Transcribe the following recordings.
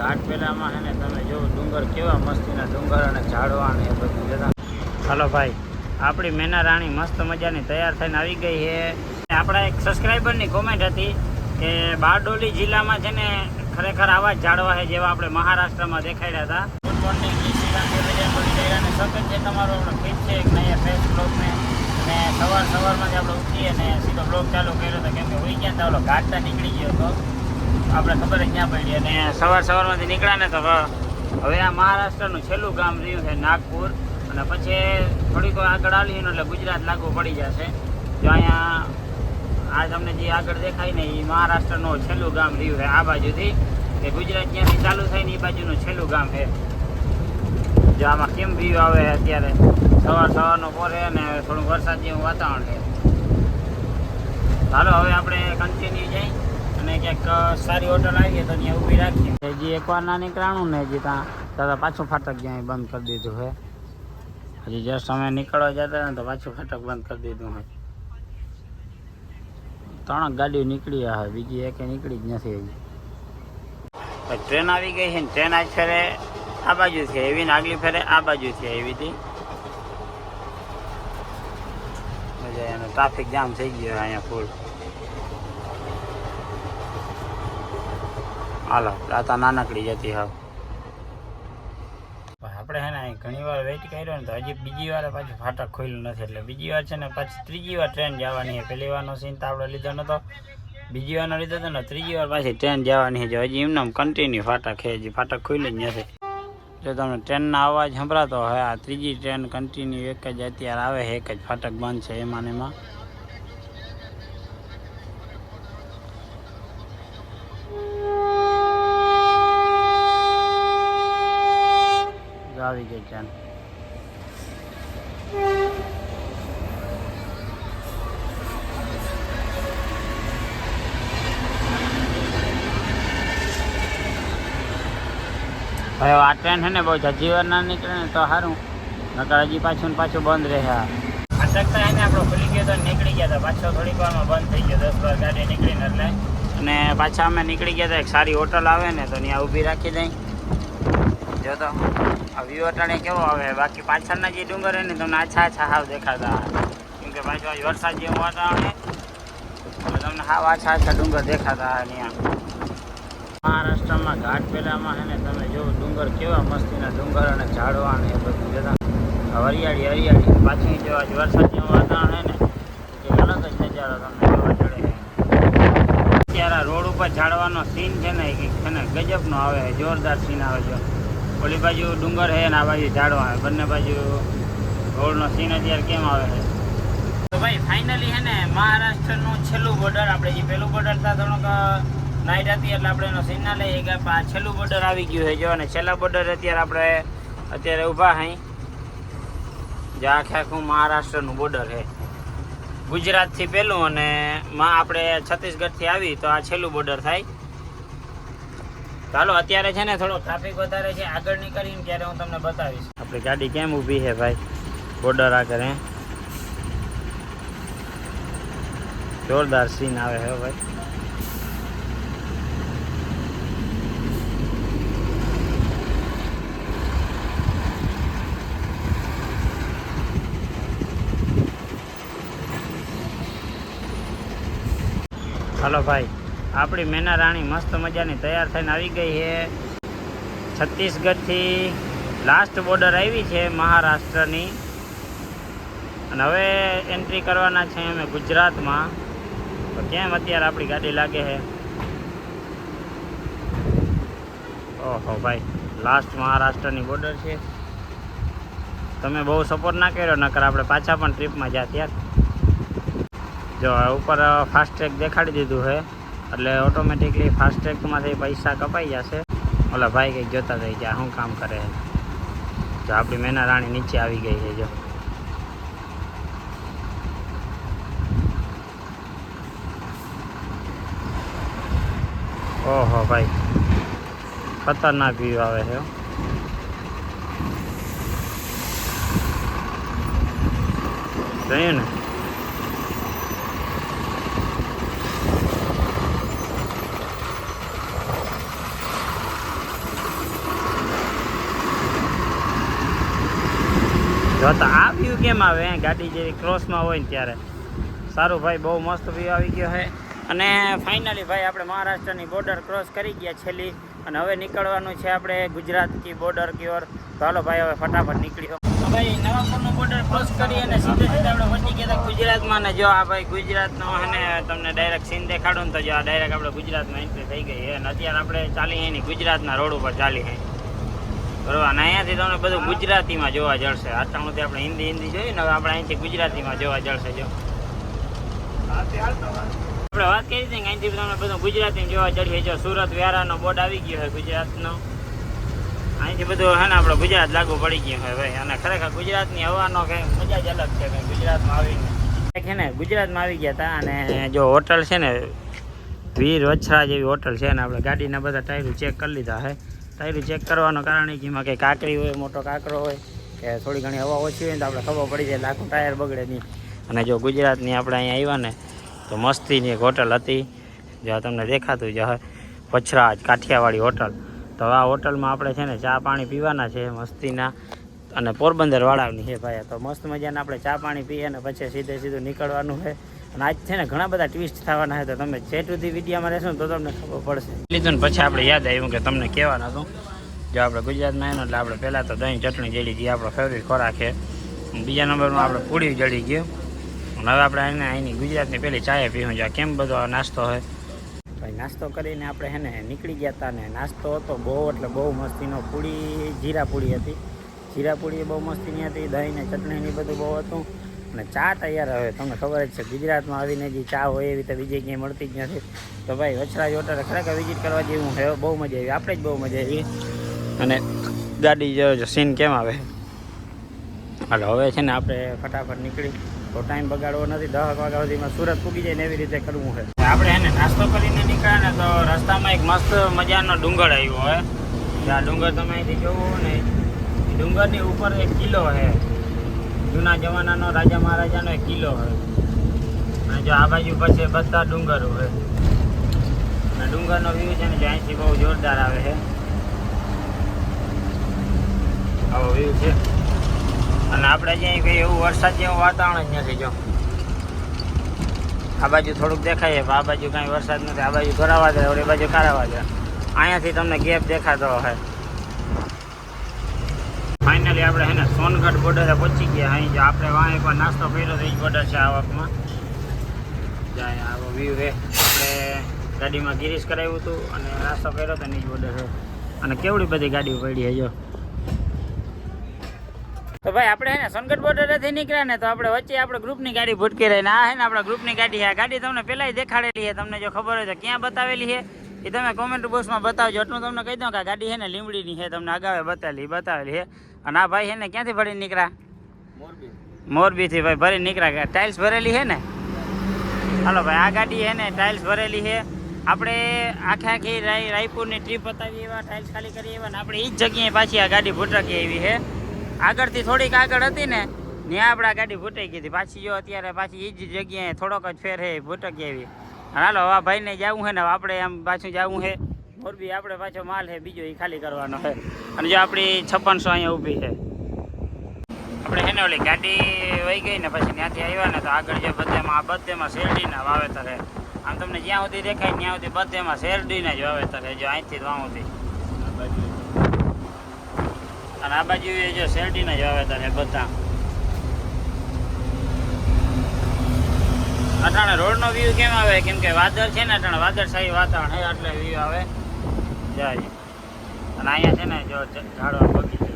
ઘાટ પેલામાં છે ને તમે જો ડુંગર કેવા મસ્તીના ડુંગર અને ઝાડવા ને એ બધું જતા હાલો ભાઈ, આપણી મેના રાણી મસ્ત મજાની તૈયાર થઈને આવી ગઈ છે. આપણા એક સબસ્ક્રાઈબરની કોમેન્ટ હતી કે બારડોલી જિલ્લામાં છે ને ખરેખર આવા જ ઝાડવા છે જેવા આપણે મહારાષ્ટ્રમાં દેખાડ્યા હતા. અને સ્વાગત છે તમારો આપણો છે, એક નયા ફેસ બ્લોગને અને સવાર સવારમાં જ આપણે ઉઠીએ અને સીધો બ્લોગ ચાલુ કર્યો હતો કેમ કે હોઈ ગયા તો ઘાટતા નીકળી ગયો હતો. આપણે ખબર જ ક્યાં પડી અને સવાર સવારમાંથી નીકળ્યા ને તો હવે આ મહારાષ્ટ્રનું છેલ્લું ગામ રહ્યું છે નાગપુર. અને પછી થોડીક આગળ આવીને એટલે ગુજરાત લાગુ પડી જશે. જો અહીંયા આ તમને જે આગળ દેખાય ને એ મહારાષ્ટ્રનું છેલ્લું ગામ રહ્યું છે આ બાજુથી. એ ગુજરાત જ્યાંથી ચાલુ થાય ને એ બાજુનું છેલ્લું ગામ છે. જો આમાં કેમ વ્યૂ આવે અત્યારે? સવાર સવારનો પોરે અને થોડું વરસાદ જેવું વાતાવરણ છે. ચાલો હવે આપણે કન્ટિન્યુ જઈ અને ક્યાંક સારી હોટલ આવીએ તો ત્યાં ઊભી રાખીએ. હજી એકવાર ના નીકળાણું ને હજી ત્યાં દાદા પાછું ફાટક જ્યાં બંધ કરી દીધું હે. હજી જસ્ટ અમે નીકળવા જતા ને તો પાછું ફાટક બંધ કરી દીધું હોય ત્રણ ગાડીઓ નીકળી હવે બીજી એકે નીકળી જ નથી હજી. ટ્રેન આવી ગઈ છે ને ટ્રેન આજ ફેરે આ બાજુ છે એવી ને આગલી ફેરે આ બાજુ છે એવી હતી. મજા એનો ટ્રાફિક જામ થઈ ગયો અહીંયા ફૂલ હાલો, રાતા નાનકડી જતી હાવ. આપણે હે ને ઘણી વાર વેઇટ કર્યો ને તો હજી બીજી વાર પાછું ફાટક ખોલ્યું નથી એટલે બીજી વાર છે ને પાછી ત્રીજી વાર ટ્રેન જવાની છે. પહેલી વારનો સીન તો આપણે લીધો નતો. બીજી વારનો લીધો હતો ને ત્રીજી વાર પાછી ટ્રેન જવાની છે. હજી એમને કન્ટિન્યુ ફાટક છે, હજી ફાટક ખુલ્યું જ નથી. જો તમને ટ્રેનના અવાજ સંભળાતો હોય, આ ત્રીજી ટ્રેન કન્ટિન્યુ એક જ અત્યારે આવે છે, એક જ ફાટક બંધ છે એમાં એમાં. આવી ગઈ ટ્રેન ભાઈ આ ટ્રેન છે ને બહુ જજી વાર ના નીકળે ને તો સારું નકર હજી પાછું ને પાછું બંધ રહે અટકતા એને આપણો ખુલી ગયો તો નીકળી ગયા હતા. પાછો થોડીક વારમાં બંધ થઈ ગયો. દસ બાર ગાડી નીકળીને એટલે. અને પાછા અમે નીકળી ગયા હતા. એક સારી હોટલ આવે ને તો ત્યાં ઊભી રાખી દઈ. જો તો આ વ્યૂ અટાણે કેવો આવે? બાકી પાછળના જે ડુંગર હોય ને, તમને આછા આછા હાવ દેખાતા કેમ કે પાછું વરસાદ જેવું વાતાવરણ તમને હાવ આછા આછા ડુંગર દેખાતા અહીંયા મહારાષ્ટ્રમાં ઘાટ પેલામાં ને, તમે જો ડુંગર કેવા મસ્તીના ડુંગર અને ઝાડવા ને એ બધું જતા. હરિયાળી હરિયાળી પાછી જેવા જ વરસાદ જેવું વાતાવરણ છે ને, એ અલગ જ નજારો તમને જોવા ચડે અત્યારે રોડ ઉપર ઝાડવાનો સીન છે ને, એ છે ને, ગજબનો આવે, જોરદાર સીન આવે છે. ઓલી બાજુ ડુંગર છે અને આ બાજુ ઝાડો આવે. બંને બાજુ રોડનો સીન અત્યારે કેમ આવે છે? તો ભાઈ ફાઇનલી છે ને મહારાષ્ટ્રનું છેલ્લું બોર્ડર આપણે જે પેલું બોર્ડર હતા થોડુંક નાઇટ હતી એટલે આપણે એનો સીન ના લઈએ. કે આ છેલ્લું બોર્ડર આવી ગયું છે. જો, અને છેલ્લા બોર્ડર અત્યારે આપણે અત્યારે ઊભા હઈ. જે, આખે આખું મહારાષ્ટ્રનું બોર્ડર છે ગુજરાતથી પહેલું અને માં આપણે છત્તીસગઢથી આવી તો આ છેલ્લું બોર્ડર થાય. ચાલો, અત્યારે છે ને થોડો ટ્રાફિક વધારે છે, આગળ નીકળીને ત્યારે હું તમને બતાવીશ. આપણી ગાડી કેમ ઊભી છે ભાઈ? બોર્ડર આગળ હે જોરદાર સીન આવે છે ભાઈ. હાલો ભાઈ. આપણી મેના રાણી મસ્ત મજાની તૈયાર થઈને આવી ગઈ છે. છત્તીસગઢથી લાસ્ટ બોર્ડર આવી છે મહારાષ્ટ્રની. અને હવે એન્ટ્રી કરવાના છે અમે ગુજરાતમાં. તો કેમ અત્યારે આપણી ગાડી લાગે છે? ઓહો ભાઈ લાસ્ટ મહારાષ્ટ્રની બોર્ડર છે. તમે બહુ સપોર્ટ ના કર્યો, નકર આપણે પાછા પણ ટ્રીપમાં જ્યાં ત્યાં જો, ઉપર ફાસ્ટ્રેક દેખાડી દીધું છે. એટલે ઓટોમેટિકલી ફાસ્ટ્રેકમાંથી પૈસા કપાઈ જશે. ઓલા ભાઈ કંઈક જોતા થઈ ગયા શું કામ કરે? છે જો આપણી મેના રાણી નીચે આવી ગઈ છે, જો. ઓહો ભાઈ, ખતરનાક વ્યૂ આવે છે હો. જોયું ને જો આ વ્યૂ કેમ આવે ગાડી જેવી ક્રોસમાં હોય ને ત્યારે. સારું ભાઈ, બહુ મસ્ત વ્યૂ આવી ગયો છે. અને ફાઇનલી ભાઈ, આપણે મહારાષ્ટ્રની બોર્ડર ક્રોસ કરી ગયા છેલ્લી. અને હવે નીકળવાનું છે આપણે ગુજરાત કી બોર્ડર કી ઓર. તો હાલો ભાઈ, હવે ફટાફટ નીકળ્યો ભાઈ, નવાપુરનો બોર્ડર ક્રોસ કરી અને સીધે સીધા આપણે પહોંચી ગયા હતા ગુજરાતમાં. ને જો આ ભાઈ ગુજરાતનો અને તમને ડાયરેક્ટ સીન દેખાડું ને તો જો આ ડાયરેક્ટ આપણે ગુજરાતમાં એન્ટ્રી થઈ ગઈ અને અત્યારે આપણે ચાલી એની ગુજરાતના રોડ ઉપર ચાલી છે બરોબર અહીંયાથી તમને બધું ગુજરાતીમાં જોવા જળશે. આટલામાંથી આપણે હિન્દી હિન્દી જોઈએ ને આપણે અહીંથી ગુજરાતીમાં જોવા જળશે, જો. આપણે વાત કરી હતી કે અહીંથી તમને બધું ગુજરાતીમાં જોવા જળીએ જો સુરત વ્યારાનો બોર્ડ આવી ગયો હોય ગુજરાતનો. અહીંથી બધું હે ને આપણે ગુજરાત લાગુ પડી ગયું હોય ભાઈ. અને ખરેખર ગુજરાતની હવાનો કંઈ મજા જ અલગ છે કંઈ ગુજરાતમાં આવીને. છે ને, ગુજરાતમાં આવી ગયા હતા અને જો હોટલ છે ને, વીર વછરા જેવી હોટલ છે ને, આપણે ગાડીના બધા ટાયરો ચેક કરી લીધા છે ટાયરો ચેક કરવાનું કારણ કે એમાં કંઈ કાકરી હોય, મોટો કાકરો હોય, કે થોડી ઘણી હવા ઓછી હોય તો આપણે ખબર પડી જાય લાખો ટાયર બગડે નહીં. અને જો ગુજરાતની આપણે અહીંયા આવ્યા ને, તો મસ્તીની એક હોટલ હતી. જો તમને દેખાતું જ પછરાજ કાઠિયાવાડી હોટલ. તો આ હોટલમાં આપણે છે ને ચા પાણી પીવાના છે, મસ્તીના. અને પોરબંદર વાળાની છે ભાઈ તો મસ્ત મજાના આપણે ચા પાણી પીએ અને પછી સીધે સીધું નીકળવાનું છે. અને આજ છે ને ઘણા બધા ટ્વિસ્ટ થવાના છે તો તમે છેટ સુધી વિડીયામાં રહેશો ને તો તમને ખબર પડશે. લીધું ને પછી આપણે યાદ આવ્યું કે તમને કહેવાનું હતું જો આપણે ગુજરાતમાં એનો એટલે આપણે પહેલાં તો દહીં ચટણી જડી ગઈ આપણો ફેવરિટ ખોરાક છે. બીજા નંબરમાં આપણે પૂરી જડી ગયું. અને હવે આપણે એને અહીંની ગુજરાતની પેલી ચાય પીવું છે. કેમ બધો નાસ્તો હોય ભાઈ નાસ્તો કરીને આપણે હે ને નીકળી ગયા હતા ને નાસ્તો હતો બહુ એટલે બહુ મસ્તીનો પૂરી જીરા પૂરી હતી. જીરા પૂરી બહુ મસ્તીની હતી દહીં ને ચટણીની બધું બહુ હતું. અને ચા તૈયાર હવે, તમને ખબર જ છે, ગુજરાતમાં આવીને જે ચા હોય એવી રીતે બીજે ક્યાંય મળતી જ નથી. તો ભાઈ વછરાજ હોટલ ખરેખર વિઝિટ કરવા જેવું હવે બહુ મજા આવી. આપણે જ બહુ મજા આવી. અને ગાડી જો સીન કેમ આવે? હાલો, હવે છે ને આપણે ફટાફટ નીકળી. તો ટાઈમ બગાડવો નથી. દસ વાગ્યા સુધીમાં સુરત પૂકી જાય ને એવી રીતે કરવું છે. આપણે એને નાસ્તો કરીને નીકળ્યા ને તો રસ્તામાં એક મસ્ત મજાનો ડુંગર આવ્યો હોય આ ડુંગર તમે અહીંથી જોવો ને ડુંગરની ઉપર એક કિલ્લો છે. જૂના જમાનાનો રાજા મહારાજાનો કિલ્લો હોય. અને જો આ બાજુ પછી બધા ડુંગર હોય. અને ડુંગરનો વ્યૂ છે ને જો બહુ જોરદાર આવે છે. આવો વ્યૂ છે. અને આપણે જ્યાં કંઈ એવું વરસાદ જેવું વાતાવરણ જ નથી જો. આ બાજુ થોડુંક દેખાય પણ આ બાજુ કાંઈ વરસાદ નથી. આ બાજુ ધોરાવા જાય ઓલી બાજુ કારાવા જાય અહીંયાથી તમને ગેપ દેખાતો હશે ફાઇનલી આપણે એને સોનગઢ બોર્ડરે પહોંચી ગયા. અહીં આપણે વાં એકવાર નાસ્તો કર્યો તો એ બોર્ડર છે આવકમાં જાય આવો વ્યૂ રે આપણે ગાડીમાં ગિરીશ કરાવ્યું હતું અને નાસ્તો કર્યો તો એ બોર્ડર છે અને કેવડી બધી ગાડીઓ પડી હજો તો ભાઈ આપણે હે ને સોનગઢ બોર્ડરેથી નીકળ્યા ને તો આપણે વચ્ચે આપણે ગ્રુપની ગાડી ભૂટકી રહી ને આ હે ને આપણા ગ્રુપની ગાડી આ ગાડી તમને પહેલાંય દેખાડેલી છે. તમને જો ખબર હોય તો ક્યાં બતાવેલી છે. એ તમે કોમેન્ટ બોક્સમાં બતાવજો. એટલું તમને કહી દઉં કે ગાડી છે ને લીમડીની છે. તમને અગાવે બતાવેલી બતાવેલી છે. અને આ ભાઈ છે ને ક્યાંથી ભરી નીકળ્યા? મોરબીથી ભાઈ ભરી નીકળ્યા ટાઇલ્સ ભરેલી છે ને? હાલો ભાઈ આ ગાડી છે ને ટાઇલ્સ ભરેલી છે. આપણે આખે આખી રાય રાયપુરની ટ્રીપ બતાવી એવા ટાઇલ્સ ખાલી કરી એવા ને આપણે એ જ જગ્યાએ પાછી આ ગાડી ભૂટકી એવી છે. આગળથી થોડીક આગળ હતી ને ત્યાં આપણે આ ગાડી ભૂટાઈ ગઈ હતી. પાછી જો અત્યારે પાછી એ જ જગ્યાએ થોડોક જ ફેર છે ભૂટકી આવી. અને હાલો આ ભાઈને જવું છે ને આપણે આમ પાછું જવું છે. મોરબી આપણે પાછો માલ છે, બીજો એ ખાલી કરવાનો છે. અને જો આપણી છપ્પનસો અહીંયા ઊભી છે. આપણે છે ને ઓલી ગાડી વહી ગઈ ને, પછી ત્યાંથી આવ્યા ને, તો આગળ જે બધેમાં, આ બધેમાં શેરડીના વાવેતર છે. આમ તમને જ્યાં સુધી દેખાય ત્યાં સુધી બધેમાં શેરડીના જ વાવેતર છે, જો અહીંથી જ વાં સુધી અને આ બાજુ એ જો શેરડીના જ વાવેતર છે, બધા. અટાણે રોડનો વ્યૂ કેમ આવે? કેમ કે વાદળ છે ને અટાણે સાહી વાતાવરણ હોય એટલે વ્યૂ આવે. જાય અને અહીંયા છે ને જો ઝાડવા બગીચો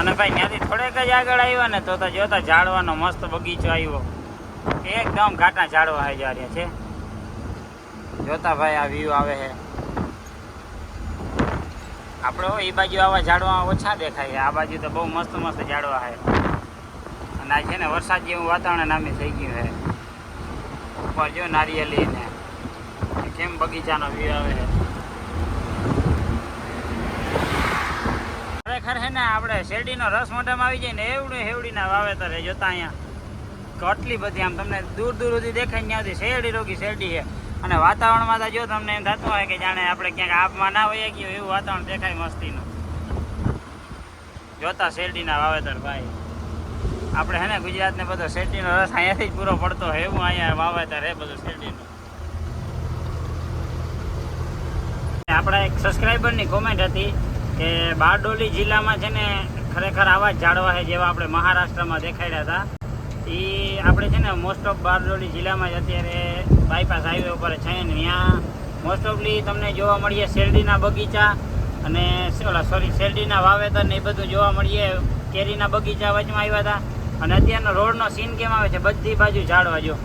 અને ભાઈ, ત્યાંથી થોડેક જ આગળ આવ્યા ને તો જોતા ઝાડવાનો મસ્ત બગીચો આવ્યો. એકદમ ઘાટા ઝાડવા આવી રહ્યા છે. જોતા ભાઈ, આ વ્યૂ આવે છે. આપણે એ બાજુ આવા ઝાડવા ઓછા દેખાય આ બાજુ તો બહુ મસ્ત મસ્ત ઝાડવા છે. આ છે ને, વરસાદ જેવું વાતાવરણ નામે થઈ ગયું છે. ઉપર જો નારિયેલી ને, કેમ બગીચાનો વ્યૂ આવે છે. ખરેખર છે ને, આપણે શેરડીનો રસ મોઢામાં આવી જાય ને, એવડું હેવડીના વાવેતર છે, જોતા અહીંયા. કેટલી બધી, આમ તમને દૂર દૂર સુધી દેખાય ત્યાં સુધી શેરડી રોગી શેરડી છે. અને વાતાવરણમાં તો જો તમને એમ થતું હોય કે જાણે આપણે ક્યાંક આપમાં ના હોઈએ ગયું એવું વાતાવરણ દેખાય મસ્તીનું. જોતા શેરડીના વાવેતર, ભાઈ. આપણે હે ને ગુજરાતને બધો શેરડીનો રસ અહીંયાથી જ પૂરો પડતો હોય એવું અહીંયા વાવેતર હે બધું શેરડીનું. આપણા એક સબસ્ક્રાઈબરની કોમેન્ટ હતી કે બારડોલી જિલ્લામાં છે ને ખરેખર આવા જ ઝાડવા છે જેવા આપણે મહારાષ્ટ્રમાં દેખાડ્યા હતા. એ આપણે છે ને મોસ્ટ ઓફ બારડોલી જિલ્લામાં જ અત્યારે બાયપાસ હાઈવે ઉપર છે ને ત્યાં મોસ્ટ ઓફલી તમને જોવા મળીએ શેરડીના બગીચા અને ઓલા સોરી શેરડીના વાવેતર ને એ બધું જોવા મળીએ કેરીના બગીચા વચમાં આવ્યા હતા. અને અત્યારનો રોડનો સીન કેમ આવે છે? બધી બાજુ ઝાડવા જો.